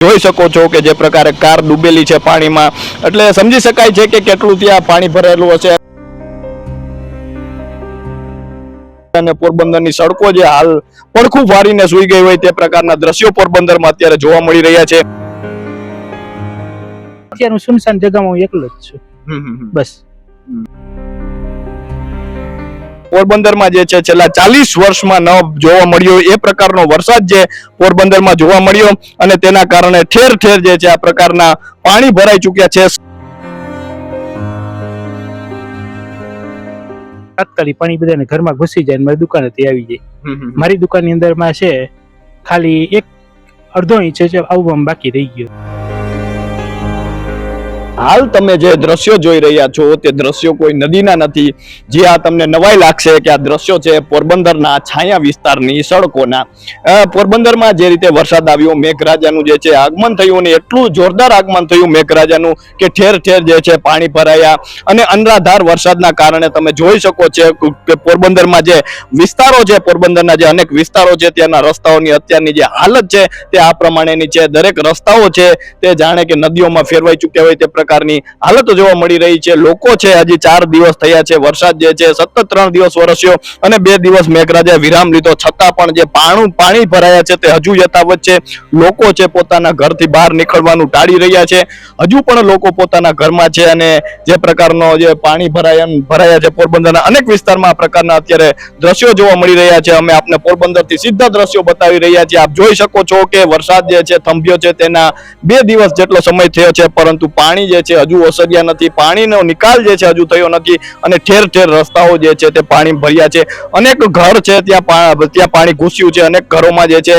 જોઈ શકો છો કે જે પ્રકારે કાર ડૂબેલી છે પાણીમાં. એટલે સમજી શકાય છે કે કેટલું ત્યાં પાણી ભરેલું હશે. અને પોરબંદરની સડકો જે હાલ પડખું ફાડીને સૂઈ ગઈ હોય તે પ્રકારના દ્રશ્યો પોરબંદરમાં અત્યારે જોવા મળી રહ્યા છે. અત્યારે હું સુનસાન જગામાં હું એકલો જ છું. બસ. પોરબંદરમાં જે છે છેલ્લા ચાલીસ વર્ષમાં ન જોવા મળ્યો એ પ્રકારનો વરસાદ જે પોરબંદરમાં જોવા મળ્યો અને તેના કારણે ઠેર ઠેર જે છે આ પ્રકારના પાણી ભરાઈ ચૂક્યા છે. તાત્કાલિક પાણી બધાને ઘરમાં ઘૂસી જાય મારી દુકાને થી આવી જાય. મારી દુકાનની અંદરમાં છે ખાલી એક અડધો ઇંચ છે આવવામાં બાકી રહી ગયો. હાલ તમે જે દ્રશ્યો જોઈ રહ્યા છો, તે દ્રશ્યો કોઈ નદીના નથી. જે આ તમને નવાઈ લાગશે કે આ દ્રશ્યો છે પોરબંદરના છાયા વિસ્તારની સડકોના. પોરબંદરમાં જે રીતે વરસાદ આવ્યો, મેઘરાજાનું જે છે આગમન થયું અને એટલું જોરદાર આગમન થયું મેઘરાજાનું કે ઠેર ઠેર જે છે પાણી ભરાયા. અને અનરાધાર વરસાદના કારણે તમે જોઈ શકો છો કે પોરબંદરમાં જે વિસ્તારો છે, પોરબંદરના જે અનેક વિસ્તારો છે, ત્યાંના રસ્તાઓની અત્યારની જે હાલત છે, તે આ પ્રમાણેની છે. દરેક રસ્તાઓ છે, તે જાણે કે નદીઓમાં ફેરવાઈ ચૂક્યા હોય તે પ્રકારની હાલત જોવા મળી રહી છે. લોકો છે, હજી ચાર દિવસ થયા છે. વરસાદ જે છે, સતત ત્રણ દિવસ વરસ્યો અને બે દિવસ મેઘરાજે વિરામ લીધો. છતાં પણ જે પાણું, પાણી ભરાયા છે તે હજુ યથાવત છે. લોકો છે, પોતાના ઘરથી બહાર નીકળવાનું ટાળી રહ્યા છે. હજુ પણ લોકો પોતાના ઘરમાં છે અને જે પ્રકારનો જે પાણી ભરાયા ભરાયા છે પોરબંદરના અનેક વિસ્તારમાં આ પ્રકારના અત્યારે દ્રશ્યો જોવા મળી રહ્યા છે. અમે આપને પોરબંદરથી સીધા દ્રશ્યો બતાવી રહ્યા છીએ. આપ જોઈ શકો છો કે વરસાદ જે છે, થંભ્યો છે. તેના બે દિવસ જેટલો સમય થયો છે, પરંતુ પાણી જે છે, હજુ ઓસર્યા નથી. પાણીનો નિકાલ જે છે, હજુ થયો નથી. અને ઠેર ઠેર રસ્તાઓ જે છે, તે પાણી ભર્યા છે. અનેક ઘર છે, ત્યાં ત્યાં પાણી ઘૂસ્યું છે. અનેક ઘરોમાં જે છે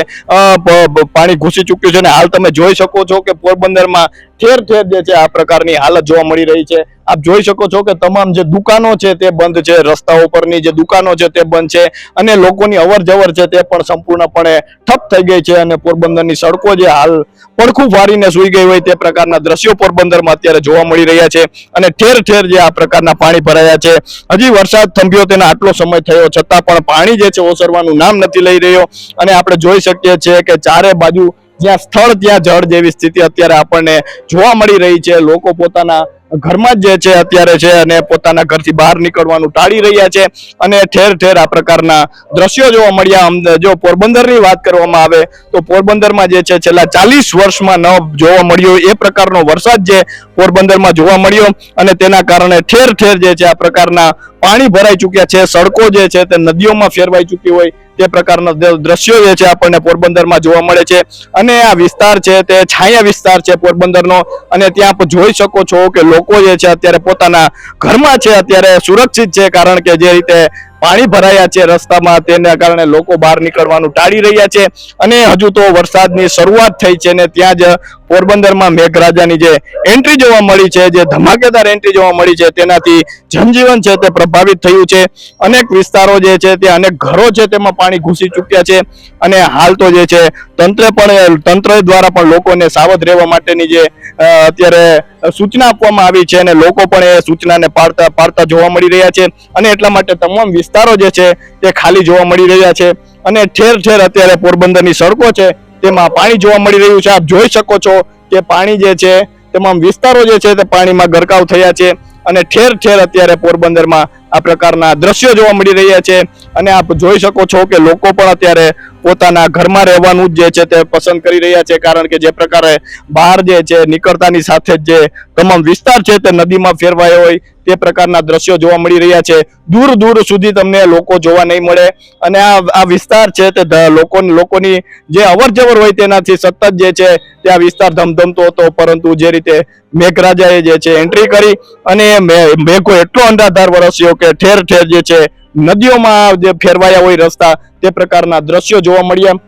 પાણી ઘૂસી ચૂક્યું છે. અને હાલ તમે જોઈ શકો છો કે પોરબંદરમાં ઠેર ઠેર જે છે, આ પ્રકારની હાલત જોવા મળી રહી છે. આપ જોઈ શકો છો કે તમામ જે દુકાનો છે તે બંધ છે, રસ્તાઓ પરની જે દુકાનો છે તે બંધ છે અને લોકોની અવર જવર છે તે પણ સંપૂર્ણપણે ઠપ થઈ ગઈ છે અને પોરબંદરની સડકો જે હાલ પડખું વારીને સૂઈ ગઈ હોય તે પ્રકારના દ્રશ્યો પોરબંદરમાં અત્યારે જોવા મળી રહ્યા છે અને ઠેર ઠેર જે આ પ્રકારના પાણી ભરાયા છે. હજી વરસાદ થંભ્યો તેના આટલો સમય થયો છતાં પણ પાણી જે છે ઓસરવાનું નામ નથી લઈ રહ્યો અને આપણે જોઈ શકીએ છીએ કે ચારે બાજુ જ્યાં સ્થળ ત્યાં જળ જેવી સ્થિતિ અત્યારે આપણને જોવા મળી રહી છે. લોકો પોતાના ઘરમાં જ જે છે અત્યારે છે અને પોતાના ઘરથી બહાર નીકળવાનું ટાળી રહ્યા છે અને ઠેર ઠેર આ પ્રકારના દ્રશ્યો જોવા મળ્યા. જો પોરબંદરની વાત કરવામાં આવે તો પોરબંદરમાં જે છે છેલ્લા ચાલીસ વર્ષમાં ન જોવા મળ્યો. એ પ્રકારનો વરસાદ જે પોરબંદરમાં જોવા મળ્યો અને તેના કારણે ઠેર ઠેર જે છે આ પ્રકારના પાણી ભરાઈ ચૂક્યા છે. સડકો જે છે તે નદીઓમાં ફેરવાઈ ચૂકી હોય તે પ્રકારના દ્રશ્યો જે છે આપણને પોરબંદરમાં જોવા મળે છે. અને આ વિસ્તાર છે તે છાયા વિસ્તાર છે પોરબંદરનો. અને ત્યાં આપ જોઈ શકો છો કે લોકો જે છે અત્યારે પોતાના ઘરમાં છે, અત્યારે સુરક્ષિત છે, કારણ કે જે રીતે પાણી ભરાયા છે રસ્તામાં, તેના કારણે લોકો બહાર નીકળવાનું ટાળી રહ્યા છે. અને હજુ તો વરસાદની શરૂઆત થઈ છે ને ત્યાં જ પોરબંદરમાં મેઘરાજાની જે એન્ટ્રી જોવા મળી છે, જે ધમાકેદાર એન્ટ્રી જોવા મળી છે, તેનાથી જનજીવન છે તે પ્રભાવિત થયું છે. અનેક વિસ્તારો જે છે તે, અનેક ઘરો છે તેમાં પાણી ઘૂસી ચૂક્યા છે. અને હાલ તો જે છે, તંત્ર પણ તંત્ર દ્વારા પણ લોકોને સાવધ રહેવા માટેની જે અત્યારે સૂચના આપવામાં આવી છે અને લોકો પણ એ સૂચનાને પાડતા પાડતા જોવા મળી રહ્યા છે. અને એટલા માટે તમામ વિસ્તારો જે છે તે ખાલી જોવા મળી રહ્યા છે. અને ઠેર ઠેર અત્યારે પોરબંદરની સડકો છે તેમાં પાણી જોવા મળી રહ્યું છે. આપ જોઈ શકો છો કે પાણી જે છે, તમામ વિસ્તારો જે છે તે પાણીમાં ગરકાવ થયા છે અને ઠેર ઠેર અત્યારે પોરબંદરમાં આ પ્રકારના દ્રશ્યો જોવા મળી રહ્યા છે. અને આપ જોઈ શકો છો કે લોકો પણ અત્યારે પોતાના ઘરમાં રહેવાનું જ જે છે તે પસંદ કરી રહ્યા છે. કારણ કે જે પ્રકારે બહાર જે છે નીકળતાની સાથે જ તમામ વિસ્તાર છે તે નદીમાં ફેરવાયો હોય તે પ્રકારના દ્રશ્યો જોવા મળી રહ્યા છે. દૂર દૂર સુધી તમને લોકો જોવા નહીં મળે. અને આ આ વિસ્તાર છે તે લોકો લોકોની જે અવર જવર હોય તેનાથી સતત જે છે તે આ વિસ્તાર ધમધમતો હતો. પરંતુ જે રીતે મેઘરાજાએ જે છે એન્ટ્રી કરી અને મેઘો એટલો અંધાધાર વરસ્યો કે ઠેર ઠેર જે છે નદીઓમાં જે ફેરવાયા હોય રસ્તા, તે પ્રકારના દ્રશ્યો જોવા મળ્યા.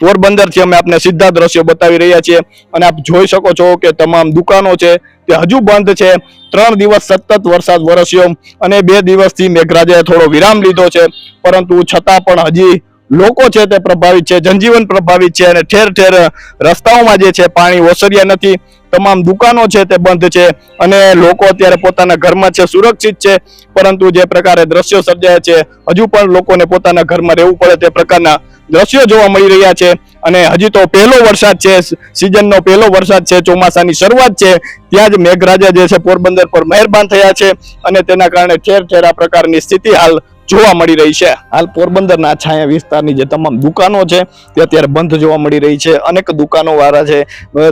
પોરબંદરથી અમે આપને સીધા દ્રશ્યો બતાવી રહ્યા છીએ. અને આપ જોઈ શકો છો કે તમામ દુકાનો છે, તે હજુ બંધ છે. ત્રણ દિવસ સતત વરસાદ વરસ્યો અને બે દિવસથી મેઘરાજાએ થોડો વિરામ લીધો છે. પરંતુ છતાં પણ હજી લોકો છે તે પ્રભાવિત છે, જનજીવન પ્રભાવિત છે અને ઠેર ઠેર રસ્તાઓમાં જે છે પાણી ઓસર્યા નથી. તમામ દુકાનો છે તે બંધ છે અને લોકો અત્યારે પોતાના ઘરમાં છે, સુરક્ષિત છે. પરંતુ જે પ્રકારે દ્રશ્યો સર્જાયા છે, હજુ પણ લોકોને પોતાના ઘરમાં રહેવું પડે તે પ્રકારના દ્રશ્યો જોવા મળી રહ્યા છે. અને હજી તો પહેલો વરસાદ છે, સિઝનનો પહેલો વરસાદ છે, ચોમાસાની શરૂઆત છે. ત્યાં જ મેઘરાજા જે છે પોરબંદર પર મહેરબાન થયા છે અને તેના કારણે ઠેર ઠેર આ પ્રકારની સ્થિતિ હાલ જોવા મળી રહી છે. હાલ પોરબંદરના છાયા વિસ્તારની જે તમામ દુકાનો છે તે અત્યારે બંધ જોવા મળી રહી છે. અનેક દુકાનો વાળા છે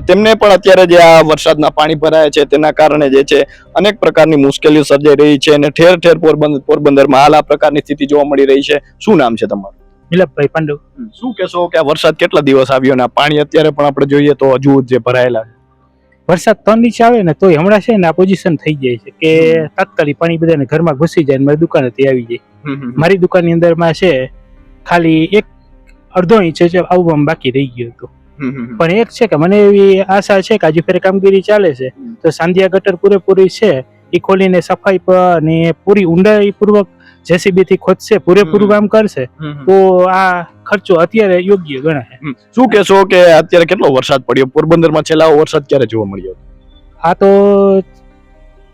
તેમને પણ અત્યારે જે આ વરસાદના પાણી ભરાયા છે તેના કારણે જે છે અનેક પ્રકારની મુશ્કેલીઓ સર્જાઈ રહી છે અને ઠેર ઠેર પોરબંદર પોરબંદરમાં હાલ આ પ્રકારની સ્થિતિ જોવા મળી રહી છે. શું નામ છે તમારું? મિલપભાઈ પાંડવ શું કહેશો કે આ વરસાદ કેટલા દિવસ આવ્યો ને પાણી અત્યારે પણ આપણે જોઈએ તો હજુ જે ભરાયેલા છે? વરસાદ ત્રણ ઇંચ આવે ને તોય હમણાં છે ને આ પોઝિશન થઈ જાય છે કે તાત્કાલિક પાણી બધાને ઘરમાં ઘૂસી જાય ને મારી દુકાનેથી આવી જાય મારી દુકાનની અંદરમાં છે ખાલી એક અડધો ઇંચ જ આવવામાં બાકી રહી ગયો હતો. પણ એક છે કે મને એવી આશા છે કે હજુ ફેર કામગીરી ચાલે છે. તો સાંધિયા ગટર પૂરેપૂરી છે એ ખોલીને સફાઈ પર અને પૂરી ઊંડાઈ પૂર્વક જેસીબી થી ખોદશે પૂરેપૂરું કામ કરશે તો આ ખર્ચો અત્યારે યોગ્ય ગણાય. શું કહેશો કે અત્યારે કેટલો વરસાદ પડ્યો? પોરબંદરમાં છેલ્લા વરસાદ ક્યારે જોવા મળ્યો? આ તો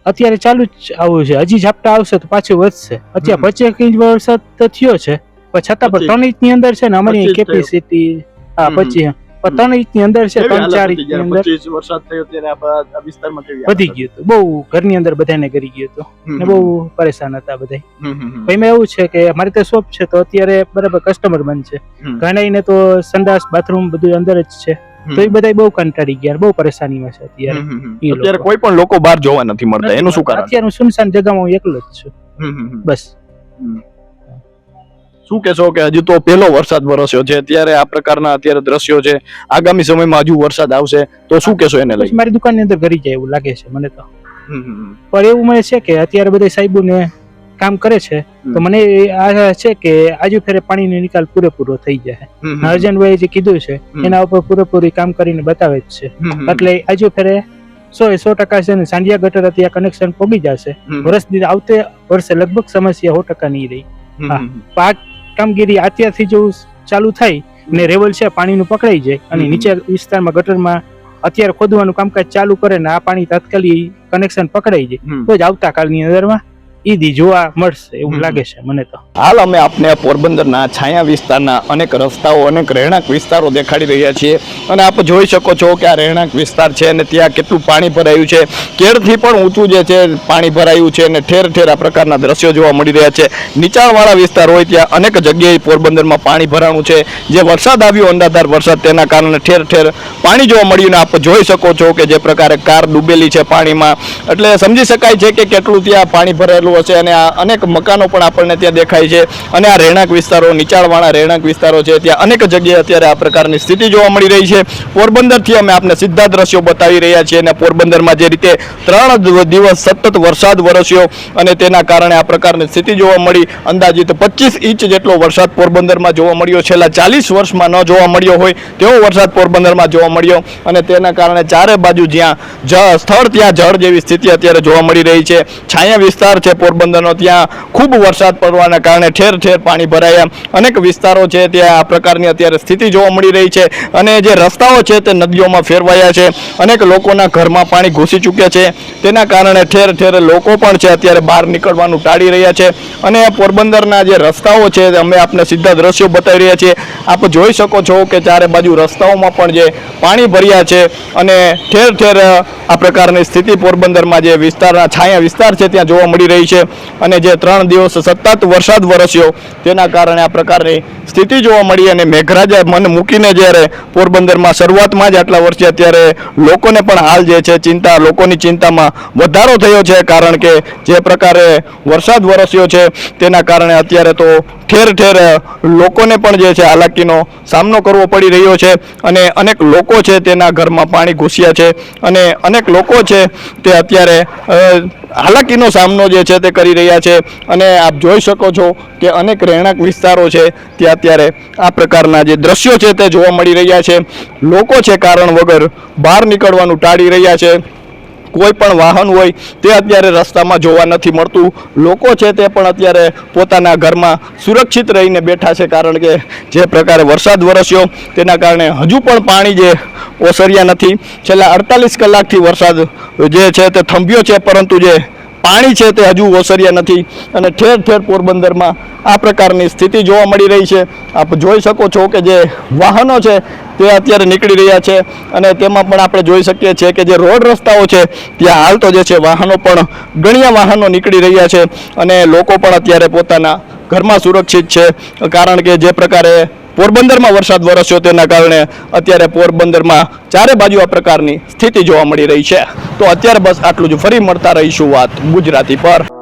અત્યારે ચાલુ જ આવું છે. હજી ઝાપટા આવશે તો પાછું વધશે. અત્યારે. પચીસ ઇંચ વરસાદ તો થયો છે. પણ છતાં પણ. ત્રણ ઇંચની અંદર છે ને અમારી 25 કેપેસિટી હા પછી પચીસ. ત્રણ ઇંચની અંદર છે ત્રણ ચાર ઇંચની અંદર. વરસાદ થયો ત્યારે આ વિસ્તારમાં કેવી વધી ગયું હતું. બહુ ઘરની અંદર બધાને કરી ગયું હતું. ને બહુ પરેશાન હતા બધા એમાં એવું છે કે મારી તો શોપ છે તો અત્યારે બરાબર કસ્ટમર બંધ છે. ઘણાઈને તો સંડાસ બાથરૂમ બધું અંદર જ છે. તો એ બધા બહુ કંટાળી ગયા બહુ પરેશાનીમાં છે અત્યારે. અત્યારે કોઈ પણ લોકો બહાર જોવા નથી મળતા. એનું શું કારણ? અત્યારે હું સુનસાન જગ્યામાં હું એકલો જ છું. બસ. શું કહેશો કે હજુ તો પહેલો વરસાદ વરસ્યો છે? ત્યારે આ પ્રકારના અત્યારે દ્રશ્યો છે. આગામી સમયમાં હજુ વરસાદ આવશે. તો શું કહેશો એને લઈ? મારી દુકાનની અંદર ઘરી જાય એવું લાગે છે મને તો. પણ એવું મને છે કે અત્યારે બધા સાહેબોને કામ કરે છે. તો મને આશા છે કે આજુ ફેરે પાણીનો નિકાલ પૂરેપૂરો થઈ જાય. અર્જનભાઈ જે કીધું છે એના ઉપર પૂરેપૂરી કામ કરીને બતાવે જ છે. એટલે આજુ ફેરે સો એ સો ટકા છે ને સાંડિયા ગટર અત્યારે કનેક્શન પોગી જશે. વર્ષ આવતે વર્ષે લગભગ સમસ્યા સો ટકા નહીં રહી પાક કામગીરી અત્યારથી જો ચાલુ થાય ને રેવલ છે પાણીનું પકડાઈ જાય અને. નીચે વિસ્તારમાં ગટરમાં અત્યારે ખોદવાનું કામકાજ ચાલુ કરે ને આ પાણી તાત્કાલિક કનેક્શન પકડાઈ જાય તો જ આવતા કાલની અંદરમાં ઈદી જોવા મળશે એવું લાગે છે મને તો. હાલ અમે આપને પોરબંદરના છાયા વિસ્તારના અનેક રસ્તાઓ અનેક રહેણાંક વિસ્તારો દેખાડી રહ્યા છીએ અને આપ જોઈ શકો છો કે આ રહેણાંક વિસ્તાર છે અને ત્યાં કેટલું પાણી ભરાયું છે. કેળથી પણ ઊંચું જે છે પાણી ભરાયું છે અને ઠેર ઠેર આ પ્રકારના દ્રશ્યો જોવા મળી રહ્યા છે. નીચાણવાળા વિસ્તાર હોય ત્યાં અનેક જગ્યાએ પોરબંદરમાં પાણી ભરાણું છે. જે વરસાદ આવ્યો અંદાધાર વરસાદ તેના કારણે ઠેર ઠેર પાણી જોવા મળ્યું ને આપ જોઈ શકો છો કે જે પ્રકારે કાર ડૂબેલી છે પાણીમાં. એટલે સમજી શકાય છે કે કેટલું ત્યાં પાણી ભરાયેલું હશે અને આ અનેક મકાનો પણ આપણને ત્યાં દેખાય છે અને આ રહેણાંક વિસ્તારો, નીચાણવાળા રહેણાંક વિસ્તારો છે. ત્યાં અનેક જગ્યાએ અત્યારે આ પ્રકારની સ્થિતિ જોવા મળી રહી છે. પોરબંદરથી અમે આપને સીધા દ્રશ્યો બતાવી રહ્યા છીએ અને પોરબંદરમાં જે રીતે ત્રણ દિવસ સતત વરસાદ વરસ્યો અને તેના કારણે આ પ્રકારની સ્થિતિ જોવા મળી. અંદાજિત પચીસ ઇંચ જેટલો વરસાદ પોરબંદરમાં જોવા મળ્યો. છેલ્લા ચાલીસ વર્ષમાં ન જોવા મળ્યો હોય તેવો વરસાદ પોરબંદરમાં જોવા મળ્યો અને તેના કારણે ચારે બાજુ જ્યાં સ્થળ ત્યાં જળ જેવી સ્થિતિ અત્યારે જોવા મળી રહી છે. છાયા વિસ્તાર છે પોરબંદરનો ત્યાં ખૂબ વરસાદ પડવાના કારણે ઠેર ઠેર પાણી ભરાયા અનેક વિસ્તારો છે ત્યાં આ પ્રકારની અત્યારે સ્થિતિ જોવા મળી રહી છે અને જે રસ્તાઓ છે તે નદીઓમાં ફેરવાયા છે. અનેક લોકોના ઘરમાં પાણી ઘૂસી ચૂક્યા છે. તેના કારણે ઠેર ઠેર લોકો પણ છે અત્યારે બહાર નીકળવાનું ટાળી રહ્યા છે. અને પોરબંદરના જે રસ્તાઓ છે અમે આપને સીધા દ્રશ્યો બતાવી રહ્યા છીએ. આપ જોઈ શકો છો કે ચારે બાજુ રસ્તાઓમાં પણ જે પાણી ભર્યા છે અને ઠેર ઠેર આ પ્રકારની સ્થિતિ પોરબંદરમાં જે વિસ્તારના છાયા વિસ્તાર છે ત્યાં જોવા મળી રહી છે. અને જે ત્રણ દિવસ સતત વરસાદ વરસ્યો, તેના કારણે આ પ્રકારની સ્થિતિ જોવા મળી અને મેઘરાજા મન મૂકીને જ્યારે પોરબંદરમાં શરૂઆતમાં જ આટલા વર્ષે અત્યારે લોકોને પણ હાલ જે છે ચિંતા, લોકોની ચિંતામાં વધારો થયો છે કારણ કે જે પ્રકારે વરસાદ વરસ્યો છે, તેના કારણે અત્યારે તો ઠેર ઠેર લોકોને પણ જે છે હાલાકીનો સામનો કરવો પડી રહ્યો છે અને અનેક લોકો છે તેના ઘરમાં પાણી ઘૂસ્યા છે અને અનેક લોકો છે તે અત્યારે હાલાકીનો સામનો જે છે તે કરી રહ્યા છે અને આપ જોઈ શકો છો કે અનેક રહેણાંક વિસ્તારો છે ત્યાં અત્યારે આ પ્રકારના જે દ્રશ્યો છે તે જોવા મળી રહ્યા છે. લોકો છે કારણ વગર બહાર નીકળવાનું ટાળી રહ્યા છે. કોઈ પણ વાહન હોય તે અત્યારે રસ્તામાં જોવા નથી મળતું. લોકો છે તે પણ અત્યારે પોતાના ઘરમાં સુરક્ષિત રહીને બેઠા છે કારણ કે જે પ્રકારે વરસાદ વરસ્યો તેના કારણે હજુ પણ પાણી જે ઓસર્યા નથી. છેલ્લા અડતાલીસ કલાકથી વરસાદ જે છે તે થંભ્યો છે પરંતુ જે પાણી છે તે હજુ ઓસર્યા નથી અને ઠેર ઠેર પોરબંદરમાં આ પ્રકારની સ્થિતિ જોવા મળી રહી છે. આપ જોઈ શકો છો કે જે વાહનો છે તે અત્યારે નીકળી રહ્યા છે અને તેમાં પણ આપણે જોઈ શકીએ છીએ કે જે રોડ રસ્તાઓ છે, ત્યાં હાલ તો જે છે વાહનો પણ ગણ્યા વાહનો નીકળી રહ્યા છે અને લોકો પણ અત્યારે પોતાના ઘરમાં સુરક્ષિત છે, કારણ કે જે પ્રકારે પોરબંદરમાં વરસાદ વરસ્યો તેના કારણે અત્યારે પોરબંદરમાં ચારે બાજુ આ પ્રકારની સ્થિતિ જોવા મળી રહી છે. તો અત્યારે બસ આટલું જ. ફરી મળતા રહીશું વાત ગુજરાતી પર.